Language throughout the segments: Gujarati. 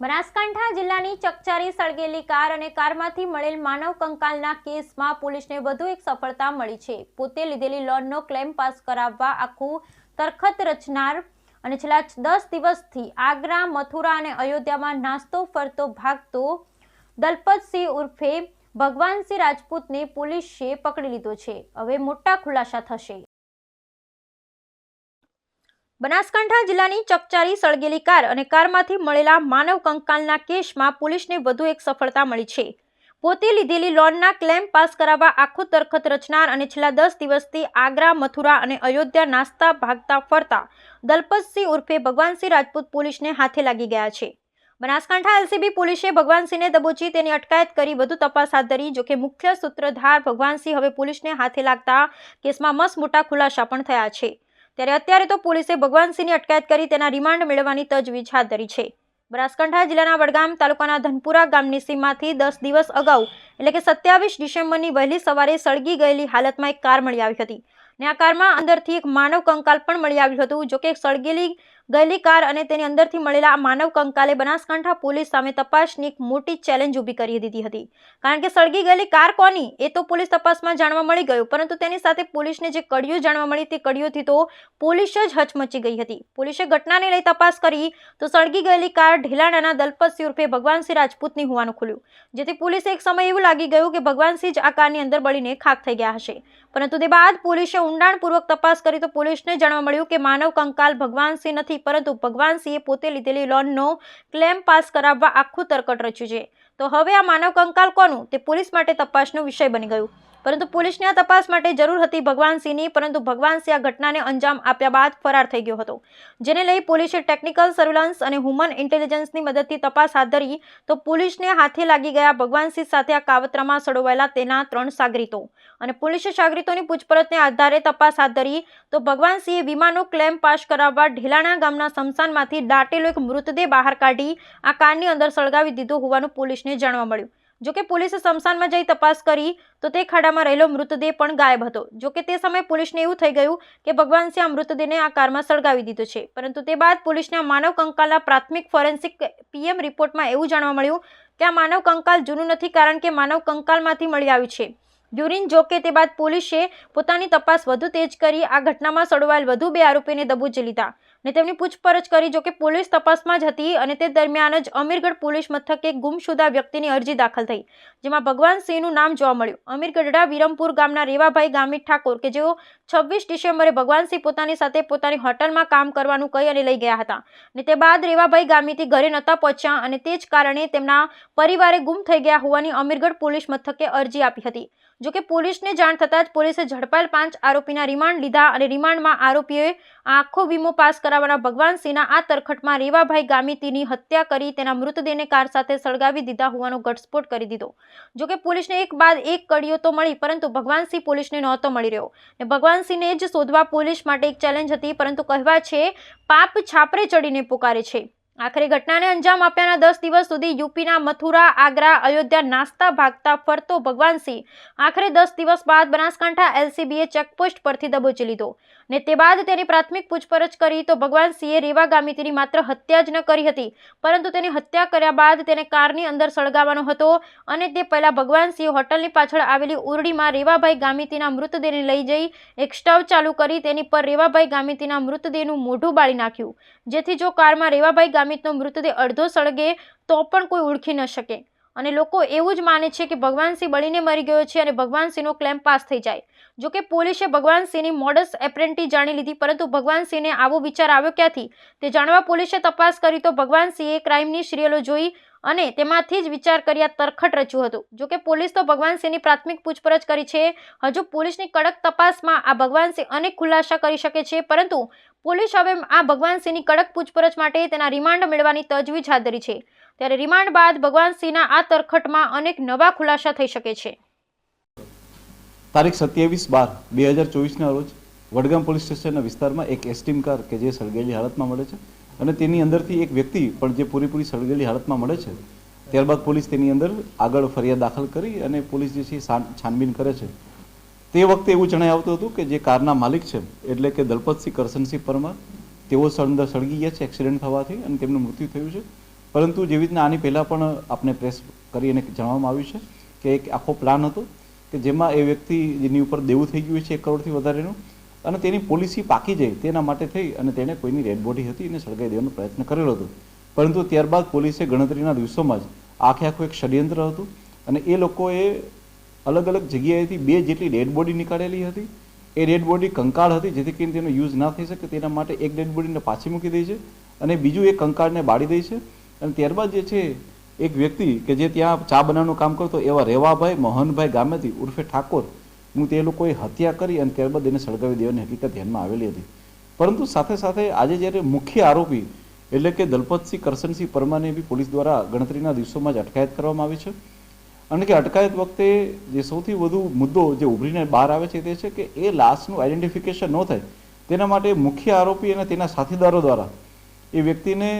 બનાસકાંઠા જિલ્લાની ચકચારી સળગેલી કાર અને કારમાંથી મળેલ માનવ કંકાલના કેસમાં પોલીસને વધુ એક સફળતા મળી છે. પોતે લીધેલી લોનનો ક્લેમ પાસ કરાવવા આખું તરખત રચનાર અને છેલ્લા દસ દિવસથી આગ્રા, મથુરા અને અયોધ્યામાં નાસ્તો ફરતો ભાગતો દલપતસિંહ ઉર્ફે ભગવાનસિંહ રાજપૂતને પોલીસે પકડી લીધો છે. હવે મોટા ખુલાસા થશે. બનાસકાંઠા જિલ્લાની ચકચારી સળગેલી કાર અને કારમાંથી મળેલા માનવ કંકાલના કેસમાં પોલીસને વધુ એક સફળતા મળી છે. પોતે લીધેલી લોનના ક્લેમ પાસ કરાવવા આખું તરખત રચનાર અને છેલ્લા દસ દિવસથી આગ્રા, મથુરા અને અયોધ્યા નાસ્તા ભાગતા ફરતા દલપતસિંહ ઉર્ફે ભગવાનસિંહ રાજપૂત પોલીસને હાથે લાગી ગયા છે. બનાસકાંઠા એલસીબી પોલીસે ભગવાનસિંહને દબોચી તેની અટકાયત કરી વધુ તપાસ હાથ ધરી, જોકે મુખ્ય સૂત્રધાર ભગવાનસિંહ હવે પોલીસને હાથે લાગતા કેસમાં મસ્ત મોટા ખુલાસા પણ થયા છે. ત્યારે અત્યારે તો પોલીસે ભગવાનસિંહની અટકાયત કરી તેના રિમાન્ડ મેળવવાની તજવીજ હાથ ધરી છે. બનાસકાંઠા જિલ્લાના વડગામ તાલુકાના ધનપુરા ગામની સીમમાંથી દસ દિવસ અગાઉ, એટલે કે સત્યાવીસ ડિસેમ્બરની વહેલી સવારે સળગી ગયેલી હાલતમાં એક કાર મળી આવી હતી. ને આ કારમાં અંદરથી એક માનવ કંકાલ પણ મળી આવ્યું હતું, જોકે સળગેલી ગયેલી કાર અને તેની અંદરથી મળેલા આ માનવ કંકાલે બનાસકાંઠા પોલીસ સામે તપાસની એક મોટી ચેલેન્જ ઊભી કરી દીધી હતી. કારણ કે સળગી ગયેલી કાર કોની એ તો પોલીસ તપાસમાં જાણવા મળી ગયું, પરંતુ તેની સાથે પોલીસને જે કડીઓ જાણવા મળી તે કડીઓથી તો પોલીસ જ હચમચી ગઈ હતી. પોલીસે ઘટનાને લઈ તપાસ કરી તો સળગી ગયેલી કાર ઢીલાણાના દલપતસિંહ ઉર્ફે ભગવાનસિંહ રાજપૂતની હોવાનું ખુલ્યું, જેથી પોલીસે એક સમય એવું લાગી ગયું કે ભગવાનસિંહ જ આ કારની અંદર બળીને ખાખ થઈ ગયા હશે. પરંતુ તે બાદ પોલીસે ઊંડાણપૂર્વક તપાસ કરી તો પોલીસને જાણવા મળ્યું કે માનવ કંકાલ ભગવાનસિંહ નથી પરંતુ ભગવાનસિંહે પોતે લીધેલી લોનનો ક્લેમ પાસ કરાવવા આખું તરકટ રચ્યું છે. તો હવે આ માનવ કંકાલ કોનું? તે પોલીસ માટે તપાસનો વિષય બની ગયું. પરંતુ પોલીસને આ તપાસ માટે જરૂર હતી ભગવાનસિંહની પરંતુ ભગવાનસિંહ આ ઘટનાને અંજામ આપ્યા બાદ ફરાર થઈ ગયો હતો. જેને લઈ પોલીસે ટેકનિકલ સર્વેલન્સ અને હ્યુમન ઇન્ટેલિજન્સની મદદથી તપાસ હાથ ધરી, તો પોલીસને હાથે લાગી ગયા ભગવાનસિંહ સાથે આ કાવતરામાં સડોવાયેલા તેના ત્રણ સાગરીતો. અને પોલીસે સાગરીતોની પૂછપરછને આધારે તપાસ હાથ ધરી, તો ભગવાનસિંહે વીમાનો ક્લેમ પાસ કરાવવા ઢીલાણા ગામના સ્મશાનમાંથી દાટેલો એક મૃતદેહ બહાર કાઢી, આ કારની અંદર સળગાવી દીધો હોવાનું પોલીસને જાણવા મળ્યું. જોકે પોલીસે સ્મશાનમાં જઈ તપાસ કરી, તો તે ખાડામાં રહેલો મૃતદેહ પણ ગાયબ હતો. જોકે તે સમયે પોલીસને એવું થઈ ગયું કે ભગવાનસિંહ આ મૃતદેહને આ કારમાં સળગાવી દીધો છે. પરંતુ તે બાદ પોલીસને આ માનવ કંકાલના પ્રાથમિક ફોરેન્સિક પીએમ રિપોર્ટમાં એવું જાણવા મળ્યું કે આ માનવ કંકાલ જૂનું નથી કારણ કે માનવ કંકાલમાંથી મળી આવ્યું છે. યુરિન જોકે તે બાદ પોલીસે પોતાની તપાસ વધુ તેજ કરી આ ઘટનામાં સડવાયેલ વધુ બે આરોપીને દબોચી લીધા. અને તેમની પૂછપરછ કરી જોકે પોલીસ તપાસમાં જ હતી અને તે દરમિયાન જ અમીરગઢ પોલીસ મથકે ગુમશુદા વ્યક્તિની અરજી દાખલ થઈ, જેમાં ભગવાનસિંહનું નામ જોવા મળ્યું. અમીરગઢડા વિરમપુર ગામના રેવાભાઈ ગામિત ઠાકોર કે જેઓ છવ્વીસ ડિસેમ્બરે ભગવાનસિંહ પોતાની સાથે પોતાની હોટલમાં કામ કરવાનું કહી અને લઈ ગયા હતા. અને તે બાદ રેવાભાઈ ગામિતી ઘરે નહોતા પહોંચ્યા અને તે જ કારણે તેમના પરિવારે ગુમ થઈ ગયા હોવાની અમીરગઢ પોલીસ મથકે અરજી આપી હતી. જોકે પોલીસને જાણ થતાં જ પોલીસે ઝડપાયેલ પાંચ આરોપીના રિમાન્ડ લીધા અને રિમાન્ડમાં આરોપીઓએ આખો વીમો પાસ કરાવવાના ભગવાનસિંહના આ તરખટમાં રેવાભાઈ ગામિતીની હત્યા કરી તેના મૃતદેહને કાર સાથે સળગાવી દીધા હોવાનો ઘટસ્ફોટ કરી દીધો. જોકે પોલીસને એક બાદ એક કડીઓ તો મળી, પરંતુ ભગવાનસિંહ પોલીસને નહોતો મળી રહ્યો. ને ભગવાનસિંહને જ શોધવા પોલીસ માટે એક ચેલેન્જ હતી, પરંતુ કહેવા છે, પાપ છાપરે ચડીને પુકારે છે. આખરે ઘટનાને અંજામ આપ્યાના દસ દિવસ સુધી યુપીના મથુરા, આગ્રા, અયોધ્યા નાસ્તા ભાગતા ફરતો ભગવાનસિંહ આખરે દસ દિવસ બાદ બનાસકાંઠા એલસીબીએ ચેકપોસ્ટ પરથી દબોચી લીધો. ને તે બાદ તેની પ્રાથમિક પૂછપરછ કરી તો ભગવાન સિંહે રેવા ગામિતીની માત્ર હત્યા જ ન કરી હતી, પરંતુ તેની હત્યા કર્યા બાદ તેને કારની અંદર સળગાવવાનો હતો અને તે પહેલાં ભગવાન સિંહ હોટલની પાછળ આવેલી ઉરડીમાં રેવાભાઈ ગામિતીના મૃતદેહને લઈ જઈ એક સ્ટવ ચાલુ કરી તેની પર રેવાભાઈ ગામિતીના મૃતદેહનું મોઢું બાળી નાખ્યું. જેથી જો કારમાં રેવાભાઈ ગામિતનો મૃતદેહ અડધો સળગે, તો પણ કોઈ ઓળખી ન શકે. અને લોકો એવું જ માને છે કે ભગવાન સિંહ બળીને મરી ગયો છે અને ભગવાન સિંહનો ક્લેમ પાસ થઈ જાય. જોકે પોલીસે ભગવાન સિંહની મોડસ એપ્રેન્ટી જાણી લીધી, પરંતુ ભગવાન સિંહને આવો વિચાર આવ્યો ક્યાંથી? તે જાણવા પોલીસે તપાસ કરી તો ભગવાન સિંહે ક્રાઇમની સિરિયલો જોઈ અને તેમાંથી જ વિચાર કર્યા, તરખટ રચ્યું હતું. જો કે પોલીસ તો ભગવાન સિંહની પ્રાથમિક પૂછપરછ કરી છે. હજુ પોલીસની કડક તપાસમાં આ ભગવાન સિંહ અનેક ખુલાસા કરી શકે છે, પરંતુ પોલીસ હવે આ ભગવાન સિંહની કડક પૂછપરછ માટે તેના રિમાન્ડ મેળવવાની તજવીજ હાથ ધરી છે. ત્યારે રિમાન્ડ બાદ ભગવાન સિંહના આ તરખટમાં અનેક નવા ખુલાસા થઈ શકે છે. તારીખ સત્યાવીસ બાર બે હજાર ચોવીસના રોજ વડગામ પોલીસ સ્ટેશનના વિસ્તારમાં એક એસટીમ કાર કે જે સળગેલી હાલતમાં મળે છે અને તેની અંદરથી એક વ્યક્તિ પણ જે પૂરેપૂરી સળગેલી હાલતમાં મળે છે, ત્યારબાદ પોલીસ તેની અંદર આગળ ફરિયાદ દાખલ કરી અને પોલીસ જે છે છાન- છાનબીન કરે છે. તે વખતે એવું જણાય આવતું હતું કે જે કારના માલિક છે, એટલે કે દલપતસિંહ કરશનસિંહ પરમાર, તેઓ અંદર સળગી ગયા છે, એક્સિડન્ટ થવાથી અને તેમનું મૃત્યુ થયું છે. પરંતુ જેવી રીતના આની પહેલાં પણ આપણે પ્રેસ કરી અને જણાવવામાં આવ્યું છે કે એક આખો પ્લાન હતો કે જેમાં એ વ્યક્તિ જેની ઉપર દેવું થઈ ગયું છે એક કરોડથી વધારેનું, અને તેની પોલિસી પાકી જાય તેના માટે થઈ અને તેણે કોઈની ડેડ બોડી હતી એને સળગાવી દેવાનો પ્રયત્ન કરેલો હતો. પરંતુ ત્યારબાદ પોલીસે ગણતરીના દિવસોમાં જ આખે આખું એક ષડયંત્ર હતું અને એ લોકોએ અલગ અલગ જગ્યાએથી બે જેટલી ડેડ બોડી નીકાળેલી હતી. એ ડેડ બોડી કંકાળ હતી, જેથી કરીને તેનો યુઝ ના થઈ શકે તેના માટે એક ડેડ બોડીને પાછી મૂકી દે છે અને બીજું એ કંકાળને બાળી દે છે. અને ત્યારબાદ જે છે એક વ્યક્તિ કે જે ત્યાં ચા બનાવવાનું કામ કરતો એવા રેવાભાઈ મોહનભાઈ ગામેથી ઉર્ફે ઠાકોર, હું તે લોકોએ હત્યા કરી અને ત્યારબાદ એને સળગાવી દેવાની હકીકત ધ્યાનમાં આવેલી હતી. પરંતુ સાથે સાથે આજે જ્યારે મુખ્ય આરોપી એટલે કે દલપતસિંહ કરશનસિંહ પરમાને બી પોલીસ દ્વારા ગણતરીના દિવસોમાં જ અટકાયત કરવામાં આવી છે. અને કે અટકાયત વખતે જે સૌથી વધુ મુદ્દો જે ઉભરીને બહાર આવે છે તે છે કે એ લાશનું આઈડેન્ટિફિકેશન ન થાય. તેના માટે મુખ્ય આરોપી અને તેના સાથીદારો દ્વારા એ વ્યક્તિને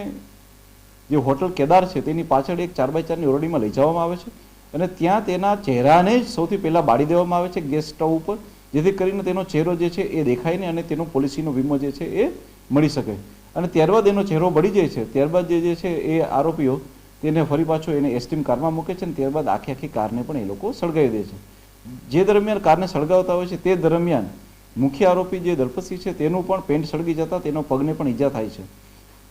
જે હોટલ કેદાર છે, તેની પાછળ એક ચાર બાય ચારની ઓરડીમાં લઈ જવામાં આવે છે અને ત્યાં તેના ચહેરાને જ સૌથી પહેલાં બાળી દેવામાં આવે છે ગેસ સ્ટવ ઉપર, જેથી કરીને તેનો ચહેરો જે છે એ દેખાય ને અને તેનો પોલિસીનો વીમો જે છે એ મળી શકે. અને ત્યારબાદ એનો ચહેરો બળી જાય છે, ત્યારબાદ જે જે છે એ આરોપીઓ તેને ફરી પાછો એને એસટીમ કારમાં મૂકે છે અને ત્યારબાદ આખી આખી કારને પણ એ લોકો સળગાવી દે છે. જે દરમિયાન કારને સળગાવતા હોય છે, તે દરમિયાન મુખ્ય આરોપી જે દલપતસિંહ છે, તેનું પણ પેન્ટ સળગી જતા તેનો પગને પણ ઈજા થાય છે.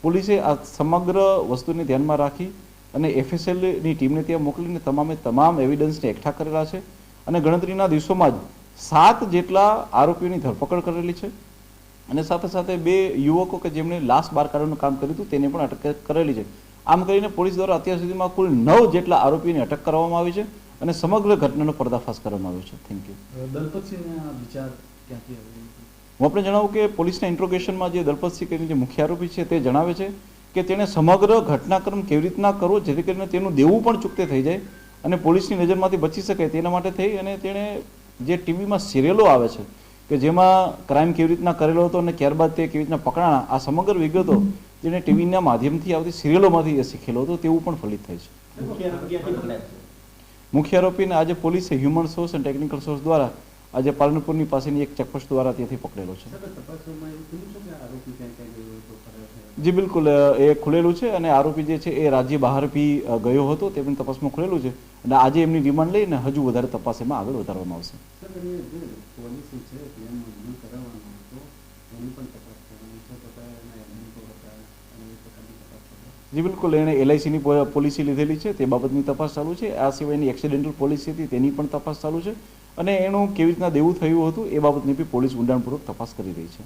પોલીસે આ સમગ્ર વસ્તુને ધ્યાનમાં રાખી અને એફએસએલની ટીમને ત્યાં મોકલીને તમામે તમામ એવિડન્સને એકઠા કરેલા છે અને ગણતરીના દિવસોમાં જ સાત જેટલા આરોપીઓની ધરપકડ કરેલી છે અને સાથે સાથે બે યુવકો કે જેમણે લાશ બહાર કાઢવાનું કામ કર્યું હતું, તેને પણ અટક કરેલી છે. આમ કરીને પોલીસ દ્વારા અત્યાર સુધીમાં કુલ નવ જેટલા આરોપીઓની અટક કરવામાં આવી છે અને સમગ્ર ઘટનાનો પર્દાફાશ કરવામાં આવ્યો છે. થેન્ક યુ દલપતસિંહના વિચાર ક્યાંથી આવ્યો હું આપણે જણાવું કે પોલીસના ઇન્ટ્રોગેશનમાં જે દલપતસિંહ કરીને જે મુખ્ય આરોપી છે તે જણાવે છે કે તેણે સમગ્ર ઘટનાક્રમ કેવી રીતના કરવો જેથી કરીને તેનું દેવું પણ ચૂકતે થઈ જાય અને પોલીસની નજરમાંથી બચી શકે તેના માટે થઈ અને તેણે જે ટીવીમાં સિરિયલો આવે છે કે જેમાં ક્રાઇમ કેવી રીતના કરેલો હતો અને ત્યારબાદ તે કેવી રીતના પકડાણા આ સમગ્ર વિગતો જેને ટીવીના માધ્યમથી આવતી સિરિયલોમાંથી એ શીખેલો હતો તેવું પણ ફલિત થાય છે. મુખ્ય આરોપીને આજે પોલીસે હ્યુમન સોર્સ અને ટેકનિકલ સોર્સ દ્વારા આજે પાલનપુરની પાસેની એક ચેકપોસ્ટ દ્વારા ત્યાંથી પકડેલો છે. જી બિલકુલ એ ખુલેલું છે અને આરોપી જે છે એ રાજ્ય બહાર બી ગયો હતો તેમની તપાસમાં ખુલેલું છે. અને આજે એમની રિમાન્ડ લઈને હજુ વધારે તપાસ એમાં આગળ વધારવામાં આવશે. જી બિલકુલ એણે એલઆઈસીની પોલિસી લીધેલી છે તે બાબતની તપાસ ચાલુ છે. આ સિવાયની એક્સિડેન્ટલ પોલિસી હતી તેની પણ તપાસ ચાલુ છે. અને એનું કેવી રીતના દેવું થયું હતું એ બાબતની બી પોલીસ ઊંડાણપૂર્વક તપાસ કરી રહી છે.